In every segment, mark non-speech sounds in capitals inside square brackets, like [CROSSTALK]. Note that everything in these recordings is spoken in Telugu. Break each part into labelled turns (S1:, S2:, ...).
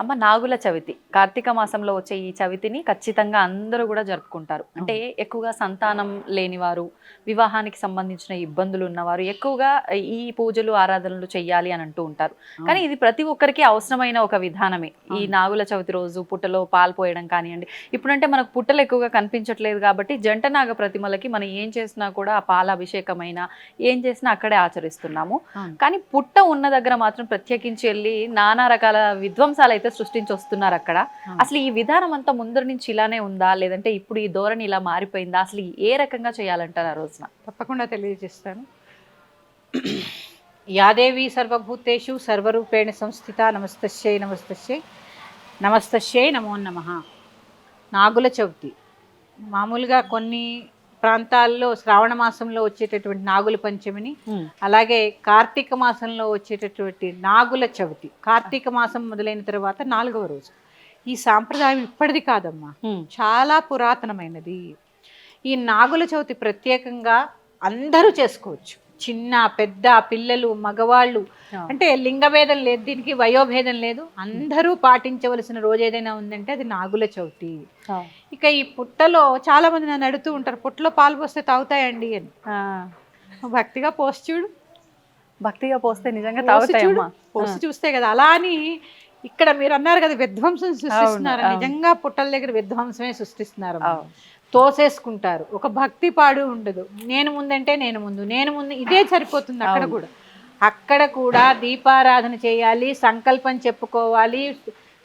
S1: అమ్మ నాగుల చవితి. కార్తీక మాసంలో వచ్చే ఈ చవితిని ఖచ్చితంగా అందరూ కూడా జరుపుకుంటారు. అంటే ఎక్కువగా సంతానం లేనివారు వివాహానికి సంబంధించిన ఇబ్బందులు ఉన్నవారు ఎక్కువగా ఈ పూజలు ఆరాధనలు చెయ్యాలి అని అంటూ ఉంటారు. కానీ ఇది ప్రతి ఒక్కరికి అవసరమైన ఒక విధానమే. ఈ. నాగుల చవితి రోజు పుట్టలో పాలు పోయడం కానివ్వండి. ఇప్పుడంటే మనకు పుట్టలు ఎక్కువగా కనిపించట్లేదు కాబట్టి జంట నాగ ప్రతిమలకి మనం ఏం చేసినా కూడా ఆ పాల అభిషేకమైన ఏం చేసినా అక్కడే ఆచరిస్తున్నాము. కానీ పుట్ట ఉన్న దగ్గర మాత్రం ప్రత్యేకించి వెళ్ళి నానా రకాల విధ్వంసాలు అయితే సృష్టించి వస్తున్నారు అక్కడ. అసలు ఈ విధానం అంతా ముందర నుంచి ఇలానే ఉందా? లేదంటే ఇప్పుడు ఈ ధోరణి ఇలా మారిపోయిందా? అసలు ఏ రకంగా చేయాలంటారు ఆ రోజున?
S2: తప్పకుండా తెలియజేస్తాను. యాదేవి సర్వభూతేషు సర్వరూపేణ సంస్థిత నమస్తశ్యై నమస్తశ్యై నమస్తశ్యై నమో నమ. నాగుల చవితి. మామూలుగా కొన్ని ప్రాంతాల్లో శ్రావణ మాసంలో వచ్చేటటువంటి నాగుల పంచమిని అలాగే కార్తీక మాసంలో వచ్చేటటువంటి నాగుల చవితి. కార్తీక మాసం మొదలైన తర్వాత నాలుగవ రోజు. ఈ సాంప్రదాయం ఇప్పటిది కాదమ్మా. చాలా పురాతనమైనది. ఈ నాగుల చవితి ప్రత్యేకంగా అందరూ చేసుకోవచ్చు. చిన్న పెద్ద పిల్లలు మగవాళ్ళు. అంటే లింగభేదం లేదు దీనికి వయోభేదం లేదు. అందరూ పాటించవలసిన రోజు ఏదైనా ఉందంటే అది నాగుల చవితి. ఇక ఈ పుట్టలో చాలా మంది నన్ను అడుగుతూ ఉంటారు పుట్టలో పాలు పోస్తే తాగుతాయండి అని. భక్తిగా పోసి చూడు.
S1: భక్తిగా పోస్తే నిజంగా తాగుతాయమ్మా.
S2: పోసి చూస్తే కదా. అలా అని ఇక్కడ మీరు అన్నారు కదా విధ్వంసం సృష్టిస్తున్నారు. నిజంగా పుట్టల దగ్గర విధ్వంసమే సృష్టిస్తున్నారు. తోసేసుకుంటారు. ఒక భక్తి పాడు ఉండదు. నేను ముందంటే నేను ముందు. నేను ముందు ఇదే సరిపోతుంది అక్కడ. కూడా. అక్కడ కూడా దీపారాధన చేయాలి సంకల్పం చెప్పుకోవాలి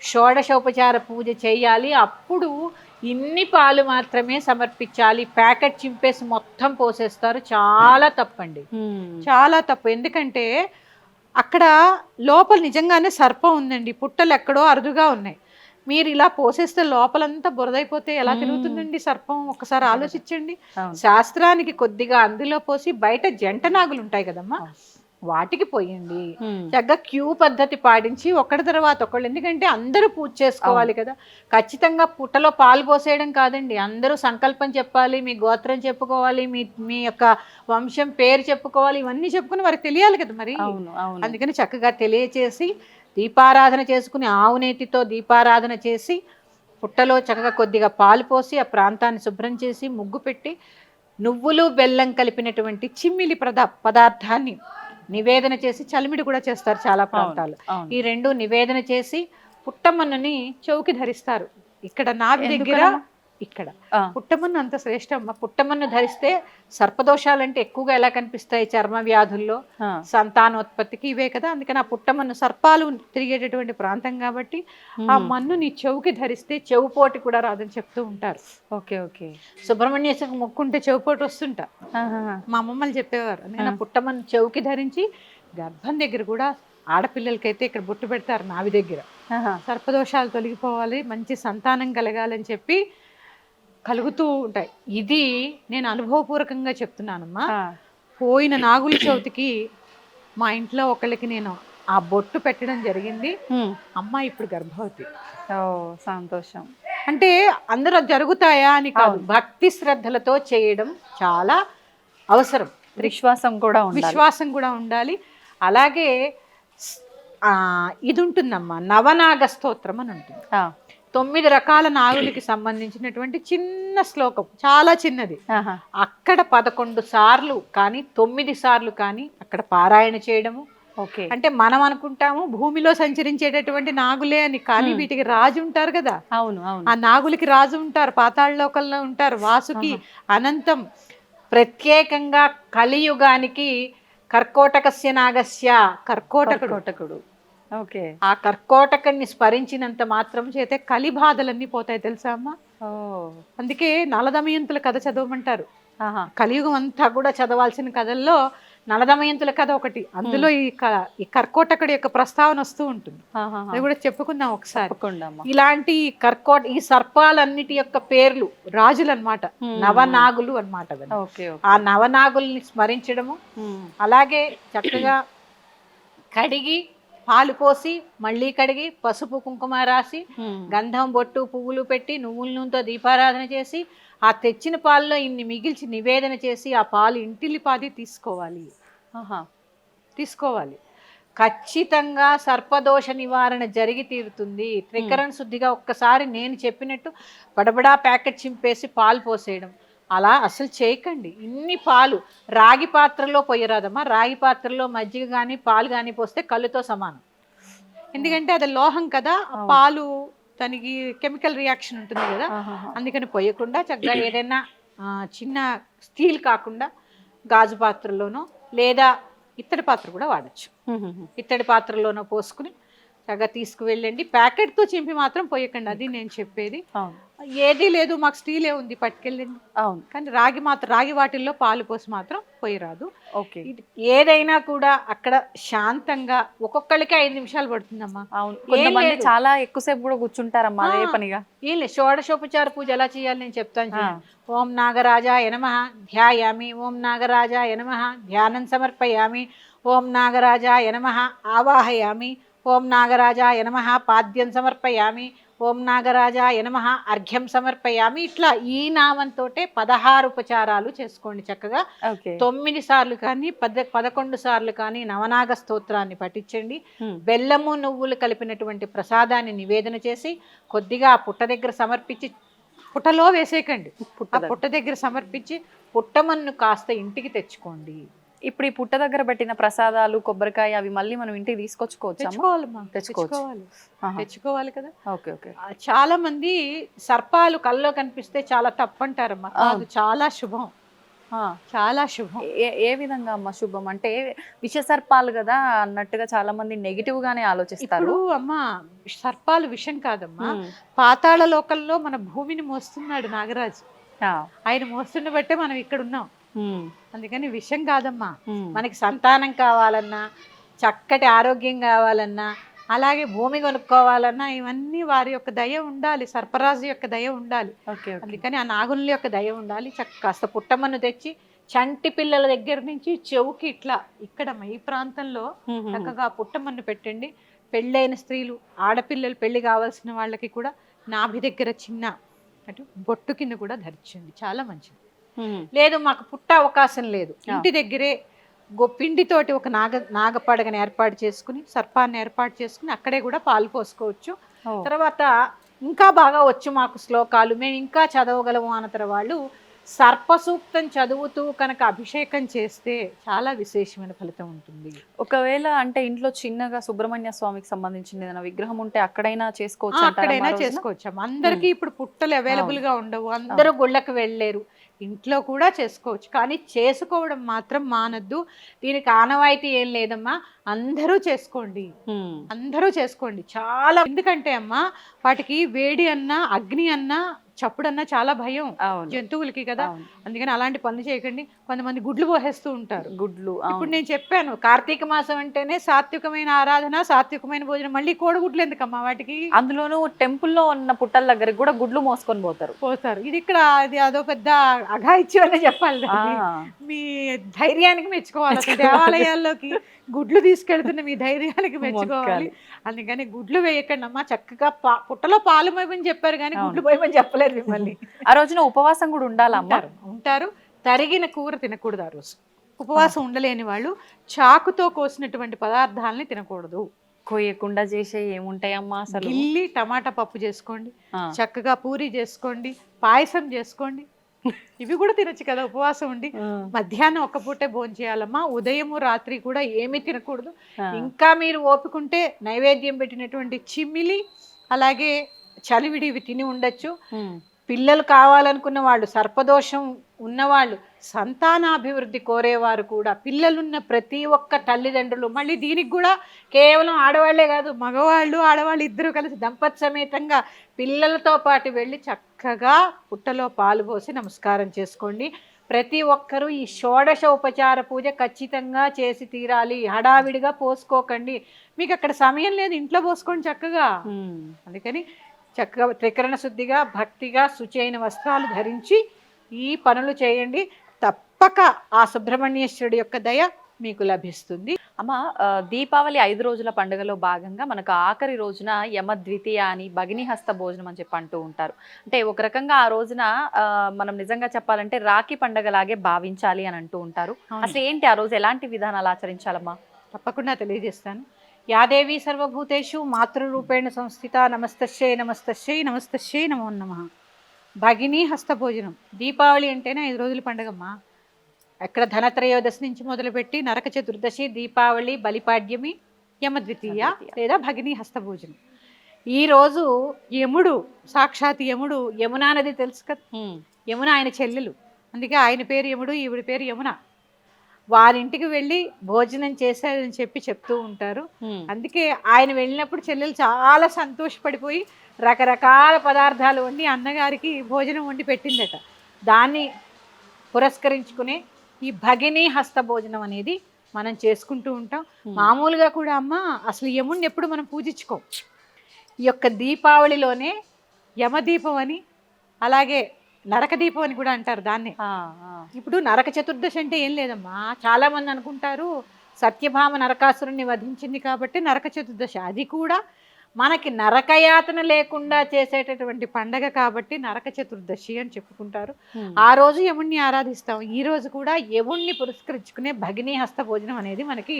S2: షోడశోపచార పూజ చేయాలి. అప్పుడు ఇన్ని పాలు మాత్రమే సమర్పించాలి. ప్యాకెట్ చింపేసి మొత్తం పోసేస్తారు. చాలా తప్పండి. చాలా తప్పు. ఎందుకంటే అక్కడ లోపల నిజంగానే సర్పం ఉందండి. పుట్టలు ఎక్కడో అరుదుగా ఉన్నాయి. మీరు ఇలా పోసేస్తే లోపలంతా బురదైపోతే ఎలా. తిరుగుతుందండి సర్పం? ఒకసారి ఆలోచించండి. శాస్త్రానికి కొద్దిగా అందులో పోసి బయట జంట నాగులు ఉంటాయి కదమ్మా? వాటికి పోయండి. చక్కగా క్యూ పద్ధతి పాటించి ఒకటి తర్వాత ఒకళ్ళు. ఎందుకంటే అందరూ పూజ చేసుకోవాలి కదా. ఖచ్చితంగా పుట్టలో పాలు పోసేయడం కాదండి. అందరూ సంకల్పం చెప్పాలి మీ గోత్రం చెప్పుకోవాలి మీ మీ యొక్క వంశం పేరు చెప్పుకోవాలి ఇవన్నీ చెప్పుకుని వారికి తెలియాలి కదా మరి. అందుకని చక్కగా తెలియచేసి దీపారాధన చేసుకుని ఆవు నేతితో దీపారాధన చేసి పుట్టలో చక్కగా కొద్దిగా పాలు పోసి ఆ ప్రాంతాన్ని శుభ్రం చేసి ముగ్గు పెట్టి నువ్వులు బెల్లం కలిపినటువంటి చిమ్మిలి ప్రదా పదార్థాన్ని నివేదన చేసి చలిమిడి కూడా చేస్తారు చాలా ప్రాంతాలు. ఈ రెండు నివేదన చేసి పుట్టమన్నుని చౌకి ధరిస్తారు ఇక్కడ నాభి దగ్గర? ఇక్కడ. పుట్టమన్ను అంత శ్రేష్టం. పుట్టమన్ను ధరిస్తే సర్పదోషాలంటే ఎక్కువగా ఎలా కనిపిస్తాయి చర్మ వ్యాధుల్లో? సంతానోత్పత్తికి ఇవే కదా. అందుకని ఆ పుట్టమన్ను సర్పాలు తిరిగేటటువంటి ప్రాంతం కాబట్టి ఆ
S1: మ్మ్.
S2: మన్నుని చెవుకి ధరిస్తే చెవుపోటు కూడా రాదని చెప్తూ ఉంటారు.
S1: Okay okay.
S2: సుబ్రహ్మణ్యేశ్వరికి మొక్కుంటే చెవుపోటు వస్తుంటా. మా అమ్మమ్మలు చెప్పేవారు అందుకని ఆ. పుట్టమన్ను చెవుకి ధరించి గర్భం దగ్గర కూడా ఆడపిల్లలకైతే ఇక్కడ బొట్టు పెడతారు నావి దగ్గర. సర్పదోషాలు తొలగిపోవాలి మంచి సంతానం కలగాలని చెప్పి కలుగుతూ ఉంటాయి. ఇది నేను అనుభవపూర్వకంగా చెప్తున్నానమ్మా. పోయిన నాగుల చవితికి మా ఇంట్లో ఒకళ్ళకి నేను ఆ బొట్టు పెట్టడం జరిగింది.
S1: ఉమ్.
S2: అమ్మ ఇప్పుడు గర్భవతి.
S1: ఓ సంతోషం.
S2: అంటే అందరూ జరుగుతాయా అని కాదు. భక్తి శ్రద్ధలతో చేయడం చాలా అవసరం.
S1: విశ్వాసం కూడా
S2: విశ్వాసం కూడా ఉండాలి. అలాగే ఇది ఉంటుందమ్మా. నవనాగ స్తోత్రం అని ఉంటుంది. తొమ్మిది రకాల నాగులకి సంబంధించినటువంటి చిన్న శ్లోకం చాలా చిన్నది. అక్కడ పదకొండు సార్లు కానీ తొమ్మిది సార్లు కానీ అక్కడ పారాయణ చేయడము.
S1: ఓకే.
S2: అంటే మనం అనుకుంటాము భూమిలో సంచరించేటటువంటి నాగులే అని కానీ. వీటికి రాజు ఉంటారు కదా.
S1: అవును అవును.
S2: ఆ నాగులకి రాజు ఉంటారు పాతాళ లోకంలో ఉంటారు. వాసుకి అనంతం ప్రత్యేకంగా కలియుగానికి కర్కోటకస్య నాగస్య కర్కోటకుడు.
S1: కోటకుడు ఓకే.
S2: ఆ కర్కోటకుని స్మరించినంత మాత్రం చేతే కలి బాధలన్నీ పోతాయి తెలుసా అమ్మా?
S1: ఓ.
S2: అందుకే నలదమయంతుల కథ చదవమంటారు.
S1: ఆహా.
S2: కలియుగం అంతా కూడా చదవాల్సిన కథల్లో నలదమయంతుల కథ ఒకటి. అందులో ఈ ఈ కర్కోటకుడి యొక్క ప్రస్తావన వస్తూ ఉంటుంది. అది కూడా చెప్పుకుందాం ఒకసారి. ఇలాంటి కర్కోట ఈ సర్పాలన్నిటి యొక్క పేర్లు రాజులు అన్నమాట
S1: Hmm.
S2: నవనాగులు అన్నమాట అవన్నీ.
S1: Okay okay.
S2: ఆ నవనాగుల్ని స్మరించడము. అలాగే చక్కగా కడిగి పాలు పోసి మళ్ళీ కడిగి పసుపు కుంకుమ రాసి. గంధం బొట్టు పువ్వులు పెట్టి నువ్వుల నూనెతో దీపారాధన చేసి ఆ తెచ్చిన పాలలో ఇన్ని మిగిల్చి నివేదన చేసి ఆ పాలు ఇంటిల్లిపాది తీసుకోవాలి.
S1: ఆహా.
S2: తీసుకోవాలి. ఖచ్చితంగా సర్పదోష నివారణ జరిగి తీరుతుంది. త్రికరణ శుద్ధిగా ఒక్కసారి నేను చెప్పినట్టు బడబడా ప్యాకెట్ చింపేసి పాలు పోసేయడం. అలా అసలు చేయకండి. ఇన్ని పాలు. రాగి పాత్రలో పోయరాదమ్మా రాగి పాత్రలో మజ్జిగ కానీ పాలు కానీ పోస్తే కళ్ళుతో సమానం. ఎందుకంటే అది లోహం కదా. పాలు దానికి కెమికల్ రియాక్షన్ ఉంటుంది కదా. అందుకని పోయకుండా చక్కగా ఏదైనా చిన్న స్టీల్ కాకుండా గాజు పాత్రలోనో లేదా ఇత్తడి పాత్ర కూడా వాడచ్చు. ఇత్తడి పాత్రలోనో పోసుకుని చక్కగా తీసుకువెళ్ళండి. ప్యాకెట్తో చింపి మాత్రం పోయకండి అది నేను చెప్పేది. ఏదీ లేదు మాకు స్టీలే ఉంది పట్టుకెళ్ళండి.
S1: అవును.
S2: కానీ రాగి మాత్రం రాగి వాటిల్లో పాలు పోసి మాత్రం పోయరాదు
S1: ఓకే.
S2: ఇది ఏదైనా కూడా అక్కడ శాంతంగా ఒక్కొక్కరికి ఐదు నిమిషాలు పడుతుందమ్మా.
S1: అవును. కొంతమంది. చాలా ఎక్కువసేపు కూడా కూర్చుంటారమ్మా అదే
S2: ఆ.
S1: పనిగా
S2: ఏం లేదు. షోడశోపచార పూజ ఎలా చేయాలి నేను చెప్తాను. ఓం నాగరాజాయ నమ. ధ్యాయామి. ఓం నాగరాజాయ నమ. ధ్యానం సమర్పయామి. ఓం నాగరాజాయ నమ. ఆవాహయామి. ఓం నాగరాజాయ నమ. పాద్యం సమర్పయామి. ఓం నాగరాజాయ నమ. అర్ఘ్యం సమర్పయామి. ఇట్లా ఈ నామంతో పదహారు ఉపచారాలు చేసుకోండి చక్కగా. తొమ్మిది సార్లు కానీ పద పదకొండు సార్లు కానీ నవనాగ స్తోత్రాన్ని పఠించండి. బెల్లము నువ్వులు కలిపినటువంటి ప్రసాదాన్ని నివేదన చేసి కొద్దిగా పుట్ట దగ్గర సమర్పించి పుట్టలో వేసేయకండి.
S1: పుట్ట.
S2: పుట్ట దగ్గర సమర్పించి పుట్టమన్ను కాస్త ఇంటికి తెచ్చుకోండి.
S1: ఇప్పుడు ఈ పుట్ట దగ్గర పెట్టిన ప్రసాదాలు కొబ్బరికాయ అవి మళ్ళీ మనం ఇంటికి తీసుకొచ్చుకోవచ్చా.
S2: తెచ్చుకోవాలి తెచ్చుకోవాలి కదా
S1: ఓకే ఓకే
S2: చాలా మంది సర్పాలు కల్లో కనిపిస్తే చాలా తప్పంటారమ్మా
S1: ఆ.
S2: కాదు చాలా శుభం. చాలా శుభం
S1: ఏ ఏ విధంగా అమ్మ శుభం అంటే విషసర్పాలు కదా అన్నట్టుగా చాలా మంది నెగిటివ్ గానే ఆలోచిస్తారు
S2: ఇప్పుడు అమ్మా సర్పాలు విషం కాదమ్మా. పాతాళ లోకంలో మన భూమిని మోస్తున్నాడు నాగరాజు. ఆయన మోస్తున్న బట్టే మనం ఇక్కడ ఉన్నాం. అందుకని విషయం కాదమ్మా. మనకి సంతానం కావాలన్నా చక్కటి ఆరోగ్యం కావాలన్నా అలాగే భూమి కొనుక్కోవాలన్నా ఇవన్నీ వారి యొక్క దయ ఉండాలి. సర్పరాజు యొక్క దయ ఉండాలి. అందుకని ఆ నాగుల యొక్క దయ ఉండాలి. చక్క కాస్త పుట్టమన్ను తెచ్చి చంటి పిల్లల దగ్గర నుంచి చెవుకి ఇట్లా ఇక్కడ ఈ ప్రాంతంలో. చక్కగా పుట్టమన్ను పెట్టండి. పెళ్ళైన స్త్రీలు ఆడపిల్లలు పెళ్ళి కావాల్సిన వాళ్ళకి కూడా నాభి దగ్గర చిన్న అటు బొట్టు కింద కూడా ధరించండి. చాలా మంచిది. లేదు మాకు పుట్ట అవకాశం లేదు. ఇంటి దగ్గరే గొప్పిండితోటి ఒక నాగ నాగపడగని ఏర్పాటు చేసుకుని సర్పాన్ని ఏర్పాటు చేసుకుని అక్కడే కూడా పాలు పోసుకోవచ్చు. తర్వాత ఇంకా బాగా వచ్చు మాకు శ్లోకాలు. మేము ఇంకా చదవగలము అన్న వాళ్ళు సర్పసూక్తం చదువుతూ కనుక అభిషేకం చేస్తే చాలా విశేషమైన ఫలితం ఉంటుంది.
S1: ఒకవేళ అంటే ఇంట్లో చిన్నగా సుబ్రహ్మణ్య స్వామికి సంబంధించిన ఏదైనా విగ్రహం ఉంటే అక్కడైనా చేసుకోవచ్చు
S2: అక్కడైనా? చేసుకోవచ్చు అందరికీ ఇప్పుడు పుట్టలు అవైలబుల్గా ఉండవు. అందరూ గుళ్ళకి వెళ్ళలేరు. ఇంట్లో కూడా చేసుకోవచ్చు. కానీ చేసుకోవడం మాత్రం మానద్దు. దీనికి ఆనవాయితీ ఏం లేదమ్మా. అందరూ చేసుకోండి. అందరూ చేసుకోండి. చాలా ఎందుకంటే అమ్మా వాటికి వేడి అన్నా అగ్ని అన్నా చప్పుడన్నా చాలా భయం జంతువులకి కదా. అందుకని అలాంటి పనులు చేయకండి. కొంతమంది గుడ్లు పోసేస్తూ ఉంటారు.
S1: గుడ్లు
S2: ఇప్పుడు. నేను చెప్పాను కార్తీక మాసం అంటేనే సాత్వికమైన ఆరాధన సాత్వికమైన భోజనం మళ్ళీ కోడిగుడ్లు ఎందుకమ్మా వాటికి?
S1: అందులోనూ టెంపుల్లో ఉన్న పుట్టల దగ్గరికి కూడా గుడ్లు మోసుకొని పోతారు.
S2: పోతారు. ఇది ఇక్కడ అది అదో పెద్ద అఘాయిత్యం అనే చెప్పాలి. మీ ధైర్యానికి మెచ్చుకోవాలి దేవాలయాల్లోకి. గుడ్లు తీసుకెళ్తున్న మీ ధైర్యానికి మెచ్చుకోవాలి. అందుకని గుడ్లు వేయకండి అమ్మా చక్కగా పా- పుట్టలో పాలు పోయమని చెప్పారు కానీ. గుడ్లు పోయమని చెప్పలేదు మిమ్మల్ని.
S1: ఆ రోజున ఉపవాసం కూడా ఉండాలమ్మా?
S2: ఉంటారు తరిగిన కూర తినకూడదు ఆ రోజు. ఉపవాసం ఉండలేని వాళ్ళు చాకుతో కోసినటువంటి పదార్థాలని తినకూడదు.
S1: కొయ్యకుండా చేసే ఏముంటాయమ్మా అసలు?
S2: గిల్లి టమాటా పప్పు చేసుకోండి. చక్కగా పూరి చేసుకోండి పాయసం చేసుకోండి [LAUGHS] ఇవి కూడా తినొచ్చు కదా ఉపవాసం ఉండి. మధ్యాహ్నం ఒక్క పూటే భోజనం చేయాలమ్మా ఉదయము రాత్రి కూడా ఏమీ తినకూడదు. ఇంకా మీరు ఓపికంటే నైవేద్యం పెట్టినటువంటి చిమ్మిలి అలాగే చలివిడి ఇవి తిని ఉండొచ్చు. పిల్లలు కావాలనుకున్న వాళ్ళు సర్పదోషం ఉన్నవాళ్ళు సంతానాభివృద్ధి కోరేవారు కూడా. పిల్లలున్న ప్రతి ఒక్క తల్లిదండ్రులు మళ్ళీ దీనికి కూడా కేవలం ఆడవాళ్ళే కాదు మగవాళ్ళు ఆడవాళ్ళు ఇద్దరు కలిసి దంపతి సమేతంగా పిల్లలతో పాటు వెళ్ళి చక్కగా పుట్టలో పాలు పోసి నమస్కారం చేసుకోండి. ప్రతి ఒక్కరూ ఈ షోడశ ఉపచార పూజ ఖచ్చితంగా చేసి తీరాలి. హడావిడిగా పోసుకోకండి. మీకు అక్కడ సమయం లేదు ఇంట్లో పోసుకోండి చక్కగా. అందుకని చక్కగా త్రికరణ శుద్ధిగా భక్తిగా శుచి అయిన వస్త్రాలు ధరించి ఈ పనులు చేయండి. తప్పక ఆ సుబ్రహ్మణ్యేశ్వరుడి యొక్క దయ మీకు లభిస్తుంది.
S1: అమ్మ దీపావళి ఐదు రోజుల పండుగలో భాగంగా మనకు ఆఖరి రోజున యమ ద్వితీయ అని భగిని హస్త భోజనం అని చెప్పి అంటూ ఉంటారు. అంటే ఒక రకంగా ఆ రోజున మనం నిజంగా చెప్పాలంటే రాఖీ పండగలాగే భావించాలి అని అంటూ ఉంటారు. అసలు ఏంటి ఆ రోజు? ఎలాంటి విధానాలు ఆచరించాలమ్మా?
S2: తప్పకుండా తెలియజేస్తాను. యాదేవి సర్వభూతేషు మాతృరూపేణ సంస్థిత నమస్తశ్చై నమస్తశ్చై నమస్తశ్చై నమో నమ. భగిని హస్తభోజనం దీపావళి అంటేనే ఐదు రోజుల పండుగమ్మా. ఎక్కడ ధనత్రయోదశి నుంచి మొదలుపెట్టి నరక చతుర్దశి దీపావళి బలిపాడ్యమి యమద్వితీయ. లేదా భగిని హస్తభోజనం ఈరోజు యముడు సాక్షాత్ యముడు యమునా నది తెలుసు కదా? యమున ఆయన చెల్లెలు. అందుకే ఆయన పేరు యముడు ఈవిడ పేరు యమున. వారింటికి వెళ్ళి భోజనం చేశారని చెప్పి చెప్తూ ఉంటారు. అందుకే ఆయన వెళ్ళినప్పుడు చెల్లెలు చాలా సంతోషపడిపోయి రకరకాల పదార్థాలు వండి అన్నగారికి భోజనం వండి పెట్టిందట. దాన్ని పురస్కరించుకునే ఈ భగిని హస్త భోజనం అనేది మనం చేసుకుంటూ ఉంటాం. మామూలుగా కూడా అమ్మ అసలు యముడిని ఎప్పుడు మనం పూజించుకోం. ఈ యొక్క దీపావళిలోనే యమదీపం అని అలాగే నరక దీపం అని కూడా అంటారు దాన్ని. ఇప్పుడు నరక చతుర్దశి అంటే ఏం లేదమ్మా. చాలా మంది అనుకుంటారు సత్యభామ నరకాసురుణ్ణి వధించింది కాబట్టి నరక చతుర్దశి. అది కూడా మనకి నరకయాతన లేకుండా చేసేటటువంటి పండగ కాబట్టి నరక చతుర్దశి అని చెప్పుకుంటారు. ఆ రోజు యముణ్ణి ఆరాధిస్తాం. ఈ రోజు కూడా యముణ్ణి పురస్కరించుకునే భగిని హస్త భోజనం అనేది మనకి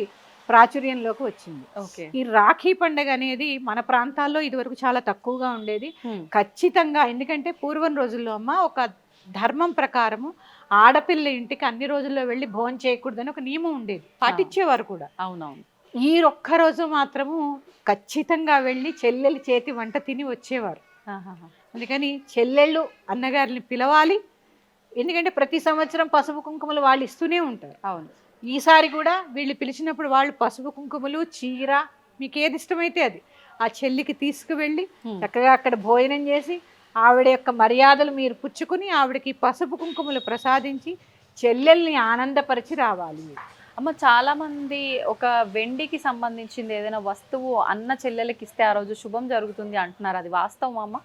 S2: ప్రాచుర్యంలోకి వచ్చింది.
S1: ఓకే.
S2: ఈ రాఖీ పండగ అనేది మన ప్రాంతాల్లో ఇదివరకు చాలా తక్కువగా ఉండేది. ఖచ్చితంగా ఎందుకంటే పూర్వం రోజుల్లో అమ్మ ఒక ధర్మం ప్రకారము ఆడపిల్ల ఇంటికి అన్ని రోజుల్లో వెళ్ళి భోజనం చేయకూడదని ఒక నియమం ఉండేది. పాటించేవారు కూడా.
S1: అవునవును.
S2: ఈ ఒక్క రోజు మాత్రము ఖచ్చితంగా వెళ్ళి చెల్లెలి చేతి వంట తిని వచ్చేవారు. అందుకని చెల్లెళ్ళు అన్నగారిని పిలవాలి. ఎందుకంటే ప్రతి సంవత్సరం పసుపు కుంకుమలు వాళ్ళు ఇస్తూనే ఉంటారు.
S1: అవును.
S2: ఈసారి కూడా వీళ్ళు పిలిచినప్పుడు వాళ్ళు పసుపు కుంకుమలు చీర మీకు ఏది ఇష్టమైతే అది. ఆ చెల్లికి తీసుకువెళ్ళి. చక్కగా అక్కడ భోజనం చేసి ఆవిడ యొక్క మర్యాదలు మీరు పుచ్చుకుని ఆవిడకి పసుపు కుంకుమలు ప్రసాదించి చెల్లెల్ని ఆనందపరిచి రావాలి.
S1: అమ్మ చాలా మంది ఒక వెండికి సంబంధించింది ఏదైనా వస్తువు అన్న చెల్లెలకి ఇస్తే ఆ రోజు శుభం జరుగుతుంది అంటున్నారు. అది వాస్తవం అమ్మ?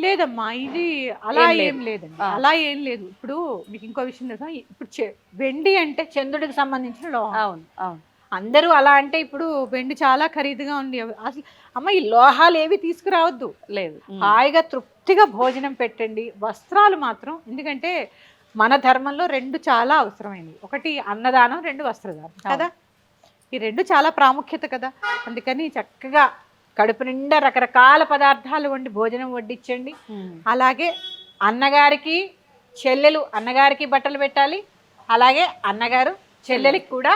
S2: లేదమ్మా ఇది అలా
S1: ఏం లేదు.
S2: ఏం లేదండి. అలా ఏం లేదు. ఇప్పుడు మీకు ఇంకో విషయం తెలుసా? ఇప్పుడు వెండి అంటే చంద్రుడికి సంబంధించిన లోహం.
S1: అవును అవును.
S2: అందరూ అలా అంటే ఇప్పుడు వెండి చాలా ఖరీదుగా ఉంది. అసలు అమ్మ ఈ లోహాలు ఏవి తీసుకురావద్దు.
S1: లేదు.
S2: హాయిగా తృప్తిగా భోజనం పెట్టండి. వస్త్రాలు మాత్రం ఎందుకంటే మన ధర్మంలో రెండు చాలా అవసరమైనవి. ఒకటి అన్నదానం రెండు వస్త్రదానం. కదా? ఈ రెండు చాలా ప్రాముఖ్యత కదా? అందుకని చక్కగా కడుపు నిండా రకరకాల పదార్థాలు వండి భోజనం వడ్డించండి. అలాగే అన్నగారికి చెల్లెలు అన్నగారికి బట్టలు పెట్టాలి అలాగే అన్నగారు చెల్లెలికి కూడా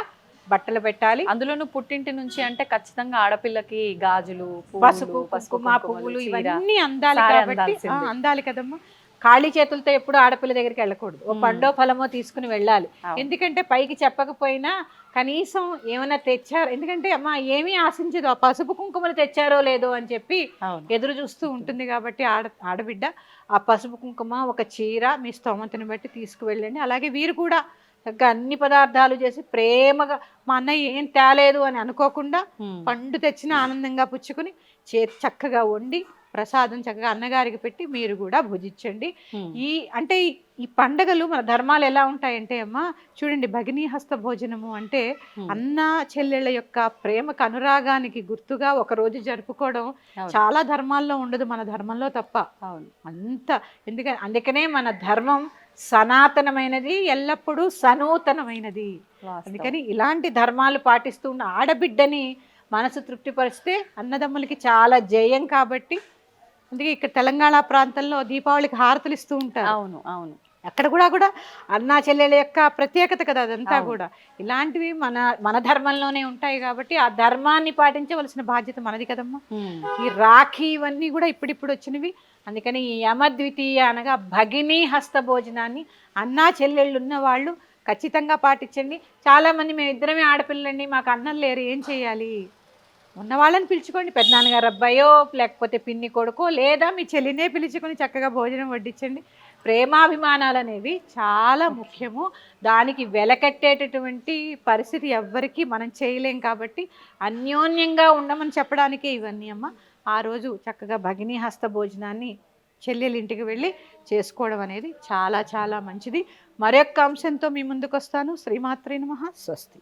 S2: బట్టలు పెట్టాలి
S1: అందులోనూ పుట్టింటి నుంచి అంటే ఖచ్చితంగా ఆడపిల్లకి గాజులు
S2: పసుపు
S1: పసుపు కుంకుమలు,
S2: పువ్వులు. ఇవన్నీ అందాలి కాబట్టి. అందాలి కదమ్మా ఖాళీ చేతులతో ఎప్పుడు ఆడపిల్ల దగ్గరికి వెళ్ళకూడదు ఓ. పండో ఫలమో తీసుకుని వెళ్ళాలి. ఎందుకంటే పైకి చెప్పకపోయినా కనీసం ఏమైనా తెచ్చారు ఎందుకంటే అమ్మా ఏమీ ఆశించదు ఆ పసుపు కుంకుమలు తెచ్చారో లేదో అని చెప్పి ఎదురు చూస్తూ ఉంటుంది కాబట్టి ఆడ ఆడబిడ్డ ఆ పసుపు కుంకుమ ఒక చీర మీ స్తోమతని బట్టి తీసుకువెళ్ళండి అలాగే వీరు కూడా చక్కగా అన్ని పదార్థాలు చేసి ప్రేమగా మా అన్నయ్య ఏం తేలేదు అని అనుకోకుండా. పండు తెచ్చిన ఆనందంగా పుచ్చుకొని చేతి చక్కగా వండి ప్రసాదం చక్కగా అన్నగారికి పెట్టి మీరు కూడా భుజించండి. ఈ అంటే ఈ- పండగలు మన ధర్మాలు ఎలా ఉంటాయంటే అమ్మా చూడండి భగినీ హస్త భోజనము అంటే. అన్న చెల్లెళ్ళ యొక్క ప్రేమకు అనురాగానికి గుర్తుగా ఒక రోజు జరుపుకోవడం. చాలా ధర్మాల్లో ఉండదు మన ధర్మంలో తప్ప అంత ఎందుకని అందుకనే మన ధర్మం సనాతనమైనది ఎల్లప్పుడూ సనూతనమైనది. అందుకని ఇలాంటి ధర్మాలు పాటిస్తూ ఉన్న ఆడబిడ్డని మనసు తృప్తిపరిస్తే అన్నదమ్ములకి చాలా జయం కాబట్టి. అందుకే ఇక్కడ తెలంగాణ ప్రాంతంలో దీపావళికి హారతులు ఇస్తూ ఉంటారు.
S1: అవును అవును.
S2: అక్కడ కూడా కూడా అన్నా చెల్లెల యొక్క ప్రత్యేకత కదా అదంతా. కూడా. ఇలాంటివి మన మన ధర్మంలోనే ఉంటాయి కాబట్టి ఆ ధర్మాన్ని పాటించవలసిన బాధ్యత మనది కదమ్మా. ఈ రాఖీ ఇవన్నీ కూడా ఇప్పుడిప్పుడు వచ్చినవి. అందుకని ఈ యమద్వితీయ అనగా భగినీ హస్త భోజనాన్ని అన్నా చెల్లెళ్ళు ఉన్న వాళ్ళు ఖచ్చితంగా పాటించండి. చాలామంది మేము ఇద్దరమే ఆడపిల్లండి మాకు అన్నం లేరు ఏం చేయాలి? ఉన్న వాళ్ళని పిలుచుకోండి. పెద్దనాన్నగారు అబ్బాయో లేకపోతే పిన్ని కొడుకో లేదా మీ చెల్లినే పిలుచుకొని చక్కగా భోజనం వడ్డించండి.
S3: ప్రేమాభిమానాలు అనేవి చాలా ముఖ్యము. దానికి వెలకట్టేటటువంటి పరిస్థితి ఎవ్వరికి మనం చేయలేం కాబట్టి అన్యోన్యంగా ఉండమని చెప్పడానికే ఇవన్నీ అమ్మ. ఆ రోజు చక్కగా భగిని హస్త భోజనాన్ని చెల్లెలు ఇంటికి వెళ్ళి చేసుకోవడం అనేది చాలా చాలా మంచిది. మరొక అంశంతో మీ ముందుకు వస్తాను శ్రీమాత్రి నమః. స్వస్తి.